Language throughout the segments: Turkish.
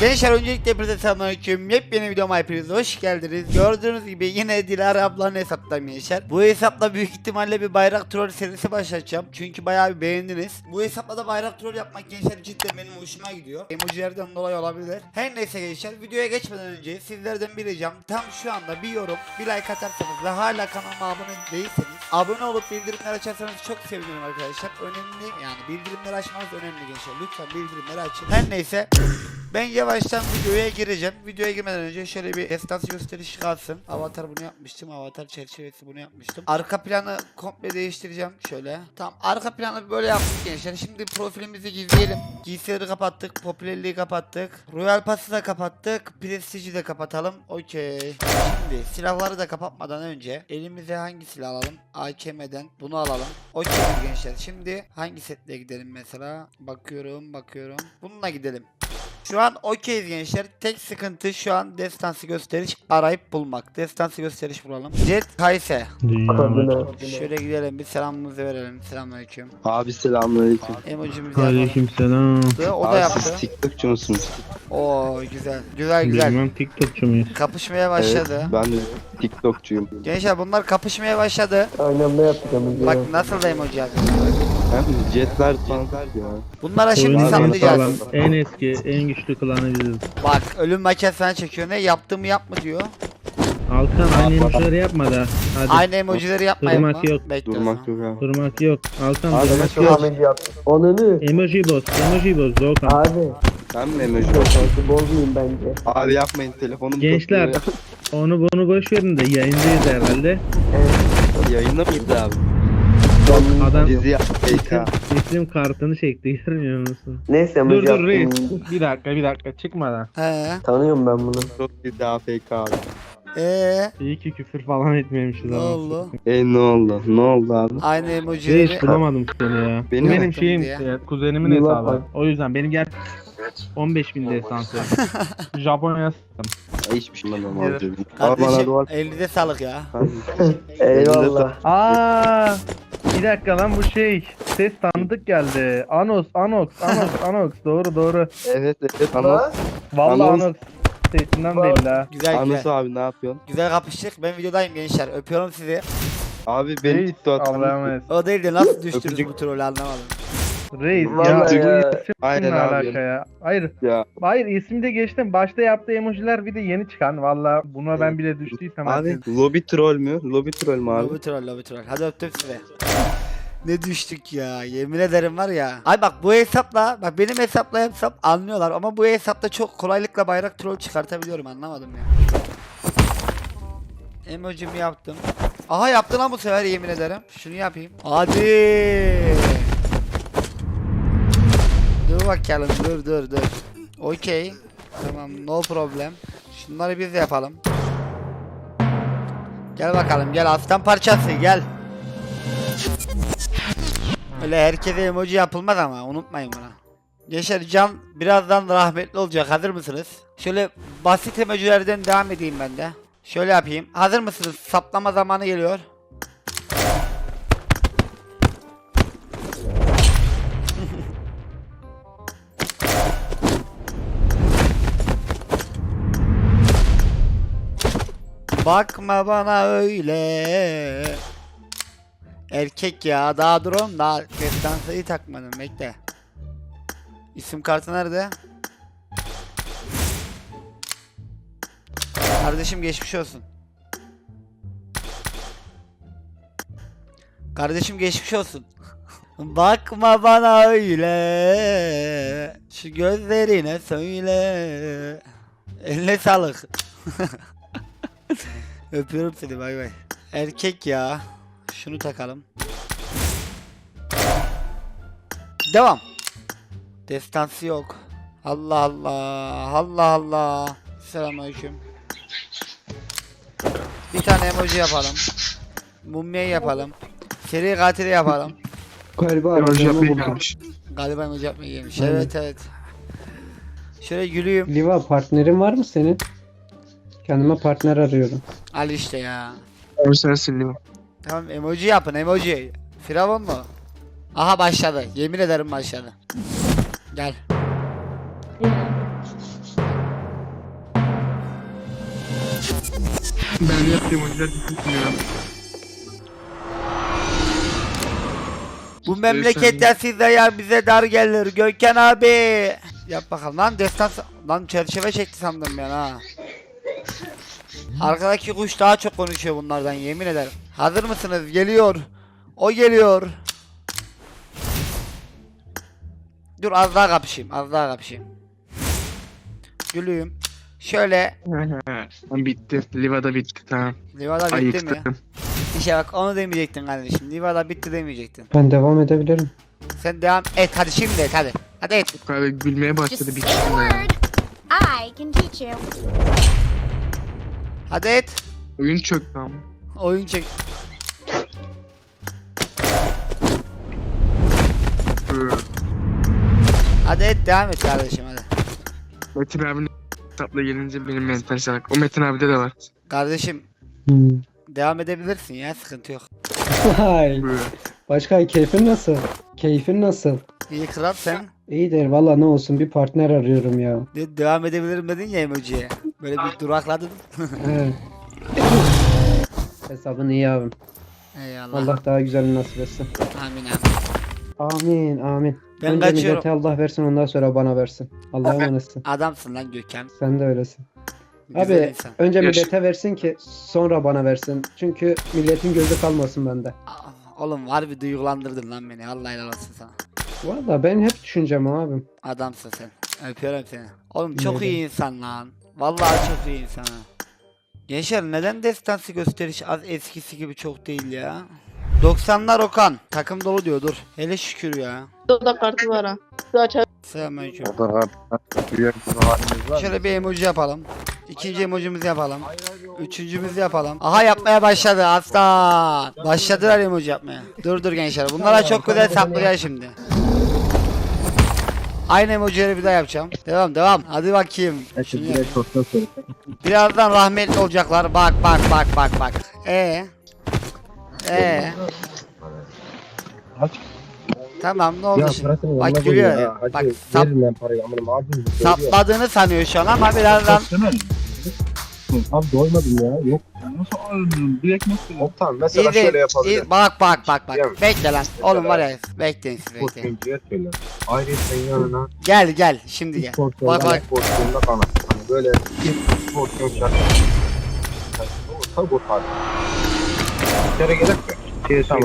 Gençler öncelikle hepinize selamünaleyküm. Yepyeni videoma hepiniz hoş geldiniz. Gördüğünüz gibi yine Dilara ablanın hesaptan gençler. Bu hesapla büyük ihtimalle bir bayrak troll serisi başlatacağım. Çünkü bayağı bir beğendiniz. Bu hesapla da bayrak troll yapmak gençler cidden benim hoşuma gidiyor. Emojilerden dolayı olabilir. Her neyse gençler videoya geçmeden önce sizlerden bir ricam tam şu anda bir yorum, bir like atarsanız ve hala kanalıma abone değilseniz abone olup bildirimler açarsanız çok sevinirim arkadaşlar. Önemli yani bildirimleri açmanız önemli gençler. Lütfen bildirimleri açın. Her neyse ben yavaştan videoya gireceğim. Videoya girmeden önce şöyle bir esnaf gösterişi kalsın. Avatar bunu yapmıştım. Avatar çerçevesi bunu yapmıştım. Arka planı komple değiştireceğim. Şöyle. Tamam. Arka planı böyle yaptık gençler. Şimdi profilimizi gizleyelim. Giysileri kapattık. Popülerliği kapattık. Royal Pass'ı da kapattık. Prestige'i de kapatalım. Okey. Şimdi silahları da kapatmadan önce elimize hangi silah alalım? AKM'den bunu alalım. Okey gençler. Şimdi hangi setle gidelim mesela? Bakıyorum bakıyorum. Bununla gidelim. Şu an okeyiz gençler. Tek sıkıntı şu an destansı gösteriş arayıp bulmak. Destansı gösteriş bulalım. Jet Kayse. Şöyle gidelim bir selamımızı verelim. Selamünaleyküm. Abi selamünaleyküm. Emojimizi yapalım. Aleykümselam. O da Abi yaptı. siz TikTokçu musunuz? Oo güzel. Güzel güzel. Bilmem TikTokçu muyuz? Kapışmaya başladı. Evet, ben de TikTokçuyum. Gençler bunlar kapışmaya başladı. Aynen ne yaptık ama. Bak nasıl da emoji yapıyor. Hem jetler falan ya. Bunlara şimdi Oyunun en eski, en güçlü klanı biziz. Bak ölüm maket falan çekiyor. Ne yaptığımı yapma diyor. Alkan aynı emojileri yapma da. Hadi. Aynı emojileri yapmayın mı? Durmak yok. Bekle o Durmak yok abi. Durmak yok. Alkan Abi, durmak yok. Ahmet yaptı. Onunu. Emoji boz. Emoji boz. Doğukan. Abi. Ben mi emoji? Defansı bozmayayım bence. Abi yapmayın telefonum Gençler onu bunu boş verin de yayındayız herhalde. Evet. ya. Yayında mıydı abi? Adam Dizi yap. isim, PK. isim kartını çekti görmüyor musun? Neyse Dur dur reis. yaptım. Bir dakika bir dakika çıkmadan. He. Tanıyorum ben bunu. Çok dizi AFK abi. Eee İyi ki küfür falan etmemişiz ne ama. oldu? E ne oldu? Ne oldu abi? Aynı emojileri Reis bulamadım seni ya. Benim benim şeyim ya, kuzenimin Yılan hesabı. bak. O yüzden benim gel 15 bin destansı. Japonya sıktım. Hiçbir şey abi dedim. Abi Kardeşim duvar. elinize sağlık ya. Eyvallah. Aa, bir dakika lan bu şey ses tanıdık geldi. Anos, Anox, Anox, Anox. Doğru doğru. Evet evet Anos. Vallahi Anox. Anox sesinden belli ha. Güzel Anos güzel. abi ne yapıyorsun? Güzel kapıştık. Ben videodayım gençler. Öpüyorum sizi. Abi benim Reis, TikTok Allah'a emanet. O değil de nasıl düştünüz Öpücük. bu trolü anlamadım. Reis ya Vallahi ya. isim Aynen ne abi. alaka ya? Hayır, ya. hayır ismi de geçtim. Başta yaptığı emojiler bir de yeni çıkan. Valla buna ben bile düştüysem Abi herkes- lobby troll mü? Lobby troll mü abi? Lobi troll lobi troll. Hadi öptüm sizi. Ne düştük ya yemin ederim var ya. Ay bak bu hesapla bak benim hesapla hesap anlıyorlar ama bu hesapta çok kolaylıkla bayrak troll çıkartabiliyorum anlamadım ya. Emojimi yaptım. Aha yaptın lan bu sefer yemin ederim. Şunu yapayım. Hadi. Bakalım dur dur dur. Okey. Tamam no problem. Şunları biz de yapalım. Gel bakalım gel aslan parçası gel. Öyle herkese emoji yapılmaz ama unutmayın bunu. Gençler Can birazdan rahmetli olacak hazır mısınız? Şöyle basit emojilerden devam edeyim ben de. Şöyle yapayım. Hazır mısınız? Saplama zamanı geliyor. Bakma bana öyle. Erkek ya daha oğlum daha destansayı takmadım bekle. İsim kartı nerede? Kardeşim geçmiş olsun. Kardeşim geçmiş olsun. Bakma bana öyle. Şu gözlerine söyle. Eline sağlık. Öpüyorum seni bay bay. Erkek ya. Şunu takalım. Devam. Destansı yok. Allah Allah. Allah Allah. Selamünaleyküm. Bir tane emoji yapalım. Mumya yapalım. Seri katili yapalım. Galiba aracımı buldum. Galiba emoji yapmaya gelmiş. Evet evet. Şöyle gülüyüm. Liva partnerin var mı senin? Kendime partner arıyorum. Al işte ya. Abi sen sildim. Tamam emoji yapın emoji. Firavun mu? Aha başladı. Yemin ederim başladı. Gel. Ben yaptım emojiler. Bu memleketten size ya bize dar gelir Gökhan abi. Yap bakalım lan destan lan çerçeve çekti sandım ben ha. Arkadaki kuş daha çok konuşuyor bunlardan yemin ederim. Hazır mısınız? Geliyor. O geliyor. Dur az daha kapışayım. Az daha kapışayım. Gülüyüm. Şöyle bitti. Livada bitti tamam. Livada bitti mi? Ayıktım. İşte bak onu demeyecektin kardeşim. Livada bitti demeyecektin. Ben devam edebilirim. Sen devam et hadi şimdi et hadi. Hadi et. Kadar gülmeye Just başladı say bitti. the word. I can teach you. Hadi et. Oyun çöktü ama. Oyun çek. Hadi et devam et kardeşim hadi. Metin abinin hesapla gelince benim mental salak. O Metin abide de var. Kardeşim Hmm. devam edebilirsin ya sıkıntı yok. Hay. Böyle. Başka keyfin nasıl? Keyfin nasıl? İyi kral sen İyidir valla ne olsun bir partner arıyorum ya. de- devam edebilirim dedin ya emojiye. Böyle bir durakladın. Evet. Hesabın iyi abim. Eyvallah. Allah daha güzelini nasip etsin. Amin amin. Amin amin. Ben Önce kaçıyorum. millete Allah versin ondan sonra bana versin. Allah'a emanetsin. Adamsın lan Gökhan. Sen de öylesin. Güzel Abi insan. önce Yaş- millete versin ki sonra bana versin. Çünkü milletin gözü kalmasın bende. Aa, Oğlum var bir duygulandırdın lan beni. Allah helal olsun sana. Valla ben hep düşüneceğim abim. Adamsın sen. Öpüyorum seni. Oğlum çok Öyle. iyi insan lan. Vallahi çok iyi insan ha. Gençler neden destansı gösteriş az eskisi gibi çok değil ya? 90'lar Okan. Takım dolu diyor dur. Hele şükür ya. Oda kartı var ha. Şu açar. Selamünaleyküm. O. Şöyle bir emoji yapalım. İkinci emojimizi yapalım. Üçüncümüzü yapalım. Aha yapmaya başladı aslan. Başladılar emoji yapmaya. Dur dur gençler. Bunlara çok güzel saplayacağız şimdi. Aynı emojileri bir daha yapacağım. Devam devam. Hadi bakayım. Şunu yap. Birazdan rahmetli olacaklar. Bak bak bak bak bak. E. E. Tamam ne oldu şimdi? Bak gülüyor. Bak sap, sapladığını sanıyor şu an ama birazdan Abi doymadım ya. Yok. Nasıl ağrıyorum? Direkt nasıl? Tamam mesela iyi şöyle yapabilirim. iyi- bak bak bak bak. Musun? Bekle lan. Oğlum var ya bekleyin siz bekleyin. Söyle. Ayrıca yanına Gel gel şimdi gel. Bak, bak. porsiyonda kana. Hani böyle bir porsiyon. Olursa bu tarz. Bir kere gerek yok. Şey tamam.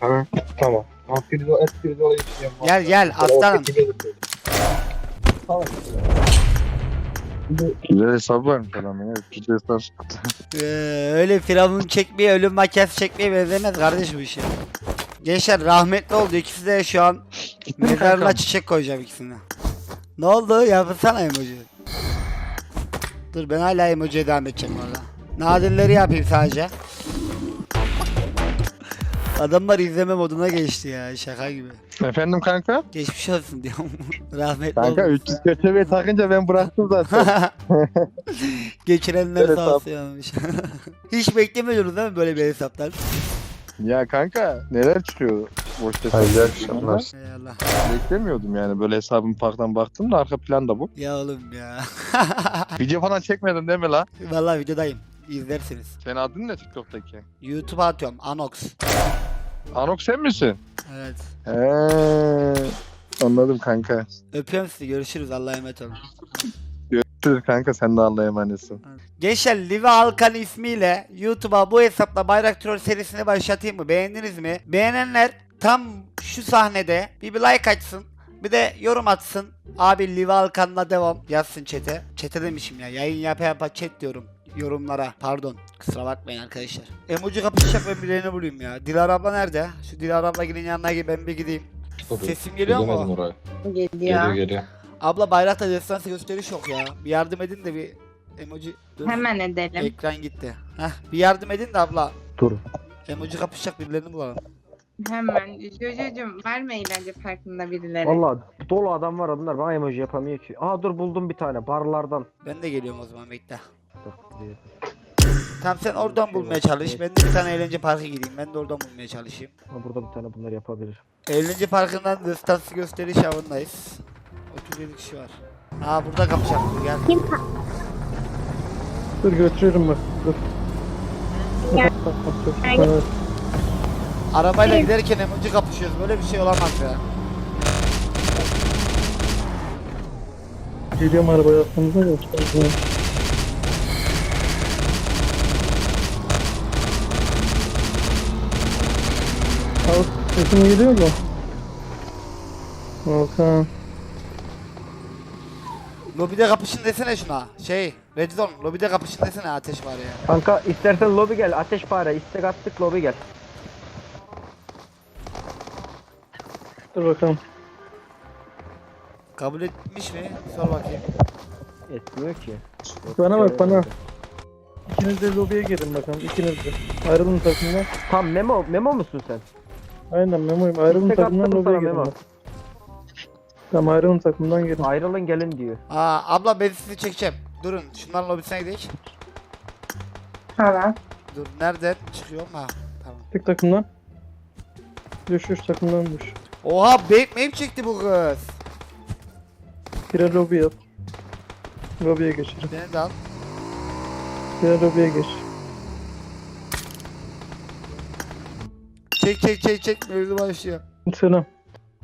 Tamam. Tamam. Tamam. Pirzo, et pirzola istiyorum. Gel gel aslanım. Güzel hesabı var mı falan ya? Güzel hesap. Ee, öyle firavun çekmeye, ölüm makyası çekmeye benzemez kardeş bu işi. Gençler rahmetli oldu. İkisi de şu an mezarına çiçek koyacağım ikisine. Ne oldu? Yapsana emoji. Dur ben hala emojiye devam edeceğim orada. Nadirleri yapayım sadece. Adamlar izleme moduna geçti ya şaka gibi. Efendim kanka? Geçmiş olsun diyorum. Rahmetli Kanka oldu. 300 köşeyi takınca ben bıraktım zaten. Geçirenler Evet, sağ olsun yanmış. Hiç beklemiyordunuz değil mi böyle bir hesaptan? ya kanka neler çıkıyor boş. Hayırlı akşamlar. Eyvallah. Beklemiyordum yani böyle hesabın parktan baktım da arka plan da bu. Ya oğlum ya. Video falan çekmedin değil mi la? Vallahi videodayım. İzlersiniz. Senin adın ne TikTok'taki? YouTube'a atıyorum. Anox. Anok sen misin? Evet. Heee. Anladım kanka. Öpüyorum sizi. Görüşürüz. Allah'a emanet olun. Görüşürüz kanka sen de Allah'a emanetsin. Gençler Live Alkan ismiyle YouTube'a bu hesapla Bayrak Troll serisini başlatayım mı? Beğendiniz mi? Beğenenler tam şu sahnede bir, bir like açsın. Bir de yorum atsın. Abi Live Alkan'la devam yazsın chat'e. Chat'e demişim ya. Yayın yapa yapa chat diyorum. Yorumlara. Pardon. Kusura bakmayın arkadaşlar. Emoji kapışacak ben birilerini bulayım ya. Dilara abla nerede? Şu Dilara abla gidin yanına gibi ben bir gideyim. Sesim geliyor mu? Geliyor. geliyor. Abla bayrakta destansı gösteriş yok ya. Bir yardım edin de bir emoji... Dur. Hemen edelim. Ekran gitti. Heh, bir yardım edin de abla. Dur. Emoji kapışacak birilerini bulalım. Hemen. Jojo'cum var mı eğlence parkında birileri? Valla dolu adam var adamlar bana emoji yapamıyor ki. Aa dur buldum bir tane barlardan. Ben de geliyorum o zaman bekle. Tamam sen oradan bulmaya çalış. Ben de bir tane eğlence parkı gideyim. Ben de oradan bulmaya çalışayım. Ha, burada bir tane bunlar yapabilir. Eğlence parkından destansı gösteriş avındayız. 37 kişi var. Aa burada kapışacak. Dur gel. Dur götürüyorum bak dur. Evet. Arabayla giderken emoji kapışıyoruz. Böyle bir şey olamaz ya. Geliyorum arabaya aklınıza yok. Al sesim geliyor mu? Volkan. Lobide kapışın desene şuna. Şey, Red Zone, lobide kapışın desene ateş var ya. Kanka istersen lobi gel. Ateş fare. istek attık lobi gel. Dur bakalım. Kabul etmiş mi? Sor bakayım. Etmiyor ki. Bana bak bana. İkiniz de lobiye girin bakalım. İkiniz de. Ayrılın takımdan. Tam memo memo musun sen? Aynen memoyum. Ayrılın İstek takımdan lobiye sana girin. memo. bak. Tamam ayrılın takımdan girin. Ayrılın gelin diyor. Aa, abla ben sizi çekeceğim. Durun, şunların lobisine gidelim. Tamam. Dur, nereden çıkıyorum ha? Tamam. Tek takımdan. Düş düş takımdan düş. Oha, bait meyip çekti bu kız. Bire lobi yap. Lobiye geçirin. Beni de al. Bire lobiye geç. Çek çek çek çek, mevzu başlıyor. Selam.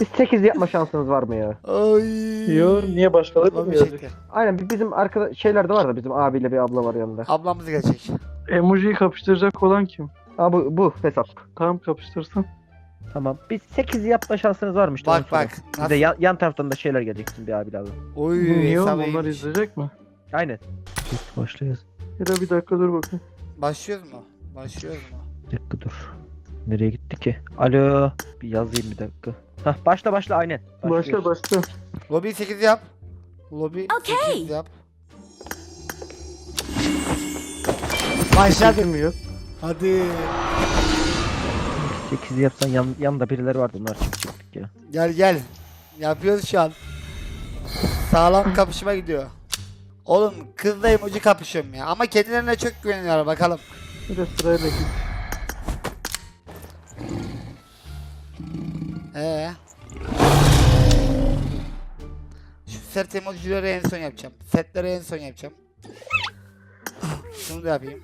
Biz 8 yapma şansınız var mı ya? Ay. Yo niye başkaları mı çekti. Aynen bi- bizim arkada şeyler de var da bizim abiyle bir abla var yanında. Ablamız gelecek. Emojiyi kapıştıracak olan kim? Aa bu, bu hesap. Tamam kapıştırsın. Tamam. Biz 8 yapma şansınız varmış. Bak bak. Bir Nasıl? de yan, yan taraftan da şeyler gelecek bizim bir abiyle abi. Oy, Niye oğlum hesabı onlar iyiymiş. izleyecek mi? Aynen. Başlıyoruz. De bir dakika dur bakayım. Başlıyoruz mu? Başlıyoruz mu? Bir dakika dur. Nereye gitti ki? Alo. Bir yazayım bir dakika. Hah başla başla aynen. Başla Başlıyoruz. başla. Lobi 8 yap. Lobi Okey. 8 yap. Başladı. Kim yok? Hadi. 8 yapsan yan, yanında birileri vardı onlar çıkacaktık ya. Gel gel. Yapıyoruz şu an. Sağlam kapışma gidiyor. Oğlum kızla emoji kapışıyorum ya. Ama kendilerine çok güveniyorlar bakalım. Bir de sırayla git. Ee. Şu sert emojileri en son yapacağım. Setleri en son yapacağım. Şunu da yapayım.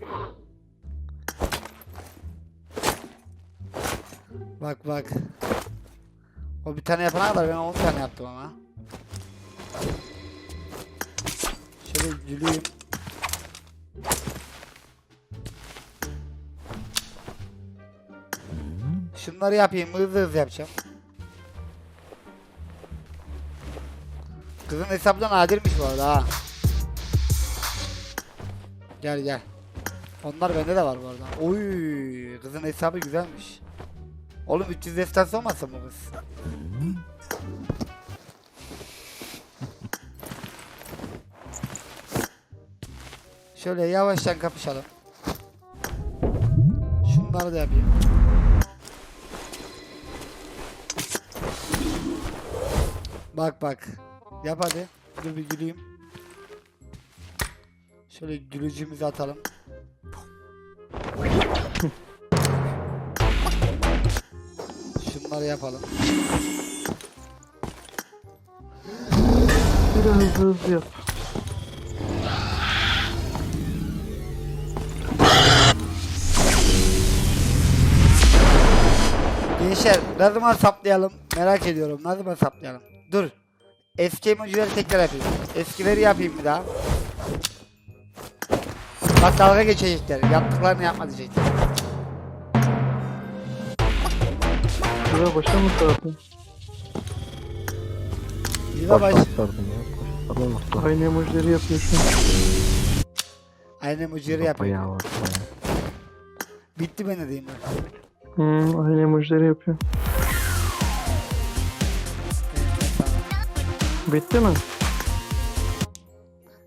Bak bak. O bir tane yapana kadar ben 10 tane yaptım ama. Şöyle güleyim. Şunları yapayım, hızlı hızlı yapacağım. Kızın hesabı da nadirmiş bu arada ha. Gel gel. Onlar bende de var bu arada. Oy, kızın hesabı güzelmiş. Oğlum 300 destansı olmasın bu kız? Şöyle yavaştan kapışalım. Şunları da yapayım. Bak bak. Yap hadi. Dur bir güleyim. Şöyle gülücüğümüzü atalım. Şunları yapalım. Biraz hızlı yap. Gençler ne zaman saplayalım? Merak ediyorum. Ne zaman saplayalım? Dur. Eski emojileri tekrar yapayım. Eskileri yapayım bir daha. Bak dalga geçecekler. Yaptıklarını yapma diyecekler. Şuraya başa mı sardın? Yıla baş. Sardım ya. Tamam mı? Aynı emojileri yapıyorsun. Aynı emojileri yapayım. Bayağı var. bayağı. Bitti ben de diyeyim. Hmm, aynı emojileri yapıyor. Bitti mi?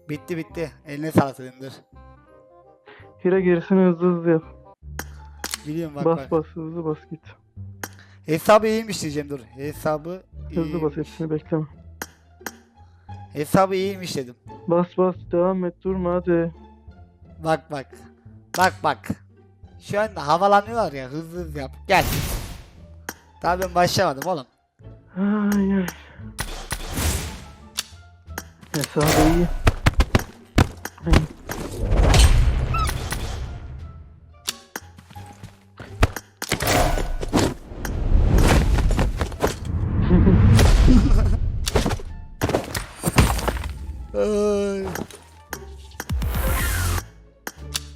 Bitti bitti. Eline sağlık dur. Hira gerisini hızlı hızlı yap. Biliyorum bak bas bak. bas hızlı bas git. Hesabı iyiymiş diyeceğim dur. Hesabı Hızlı bas iyiymiş. hepsini bekleme. Hesabı iyiymiş dedim. Bas bas devam et durma hadi. Bak bak. Bak bak. Şu anda havalanıyorlar ya hızlı hızlı yap. Gel. Daha ben başlamadım oğlum. Ay ay. Mesafe iyi. Ay.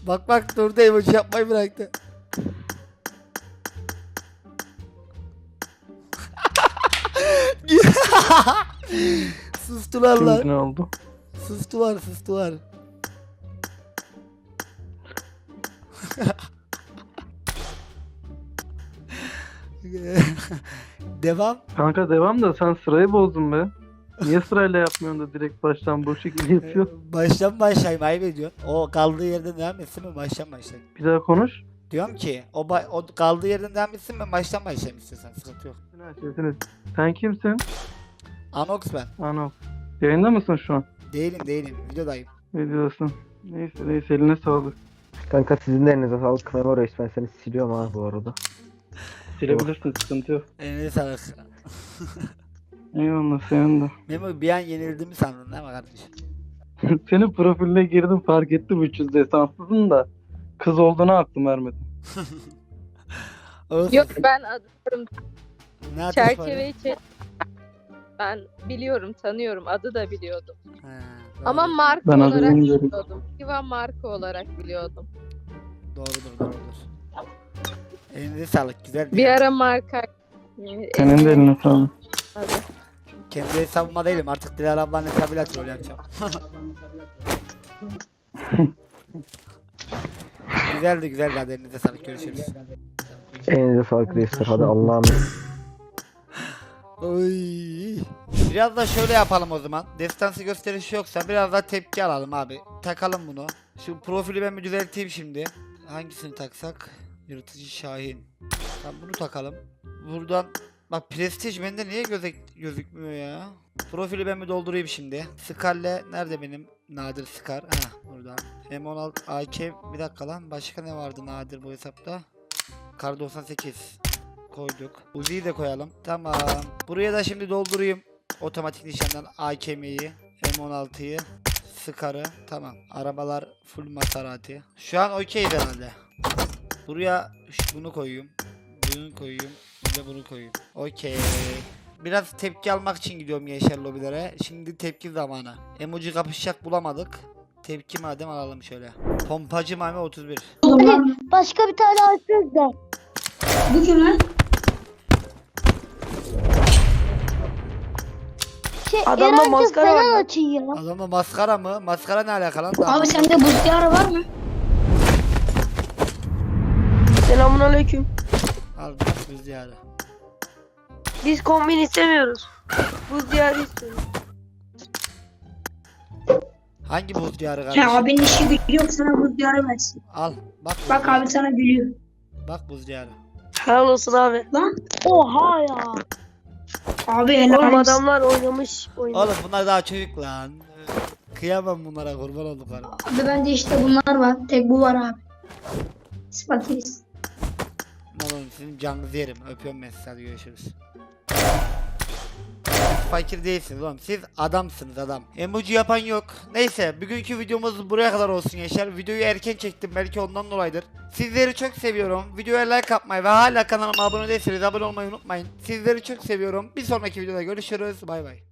Bak bak durdu emoji yapmayı bıraktı. Sustular lan. Ne oldu? Sustular sustular. Devam. Kanka devam da sen sırayı bozdun be. Niye sırayla yapmıyorsun da direkt baştan bu şekilde yapıyorsun? Baştan başlayayım ayıp ediyorsun. O kaldığı yerden devam etsin mi baştan başlayayım. Bir daha konuş. Diyorum ki o, o kaldığı yerden devam etsin mi baştan başlayayım istiyorsan sıkıntı yok. Sesini. Sen kimsin? Anox ben. Ano. Yayında mısın şu an? Değilim değilim videodayım. Ne diyorsun? Neyse neyse eline sağlık. Kanka sizin de elinize sağlık. Memo Reis ben seni siliyorum ha bu arada. Silebilirsin sıkıntı yok. Eline sağlık. Eyvallah senin de. Memo bir an yenildiğimi sandın değil mi kardeşim? Senin profiline girdim fark ettim 300 desansızın da kız olduğunu aklım vermedi. Olsun. Yok ben adım Ne atış çerçeve için ben biliyorum tanıyorum adı da biliyordum. Ha, Ama marka Ben olarak adını biliyorum. biliyordum. Kiva marka olarak biliyordum. Doğrudur doğrudur. Elinize sağlık güzel. Bir ara marka Senin de eline sağlık. Kendi hesabıma değilim artık Dilara ablanın hesabıyla troll yapacağım. güzeldi güzeldi hadi elinize sağlık görüşürüz. Elinize sağlık reisler. Hadi Allah'ım. Oy. Biraz da şöyle yapalım o zaman. Destansı gösterişi yoksa biraz da tepki alalım abi. Takalım bunu. Şu profili ben bir düzelteyim şimdi. Hangisini taksak? Yırtıcı Şahin. Tamam bunu takalım. Buradan bak prestij bende niye göze gözükmüyor ya? Profili ben bir doldurayım şimdi. Scar'le nerede benim nadir Scar? Ha burada. M16 AK bir dakika lan başka ne vardı nadir bu hesapta? Kar 98 koyduk. Uzi'yi de koyalım. Tamam. Buraya da şimdi doldurayım. Otomatik nişandan AKM'yi, M16'yı, Scar'ı. Tamam. Arabalar full Maserati. Şu an okey herhalde. Buraya bunu koyayım. Bunu koyayım. Bir de bunu koyayım. Okey. Biraz tepki almak için gidiyorum Yaşar lobilere. Şimdi tepki zamanı. Emoji kapışacak bulamadık. Tepki madem alalım şöyle. Pompacı Mami 31. Başka bir tane açıyoruz da. Bu kim Şey, Adamda maskara var lan. Adamda maskara mı? Maskara ne alakalı lan? Abi sende buz diyarı var mı? Selamun aleyküm. Al bak buz diyarı. Biz kombin istemiyoruz. Buz diyarı istiyoruz. Hangi buz diyarı kardeşim? Ya abinin işi gücü yok sana buz diyarı versin. Al bak buz Bak diyarı. abi sana gülüyor. Bak buz diyarı. Helal olsun abi. Lan Oha ya. Abi helal Oğlum adamlar oynamış oyunu. Oğlum bunlar daha çocuk lan. Kıyamam bunlara kurban olduklarım. Abi bende işte bunlar var. Tek bu var abi. Spatilis. Oğlum sizin canınızı yerim. Öpüyorum ben sizi hadi görüşürüz. Fakir değilsiniz oğlum. Siz adamsınız adam. Emoji yapan yok. Neyse bugünkü videomuz buraya kadar olsun Yaşar. Videoyu erken çektim belki ondan dolayıdır. Sizleri çok seviyorum. Videoya like atmayı ve hala kanalıma abone değilseniz abone olmayı unutmayın. Sizleri çok seviyorum. Bir sonraki videoda görüşürüz. Bay bay.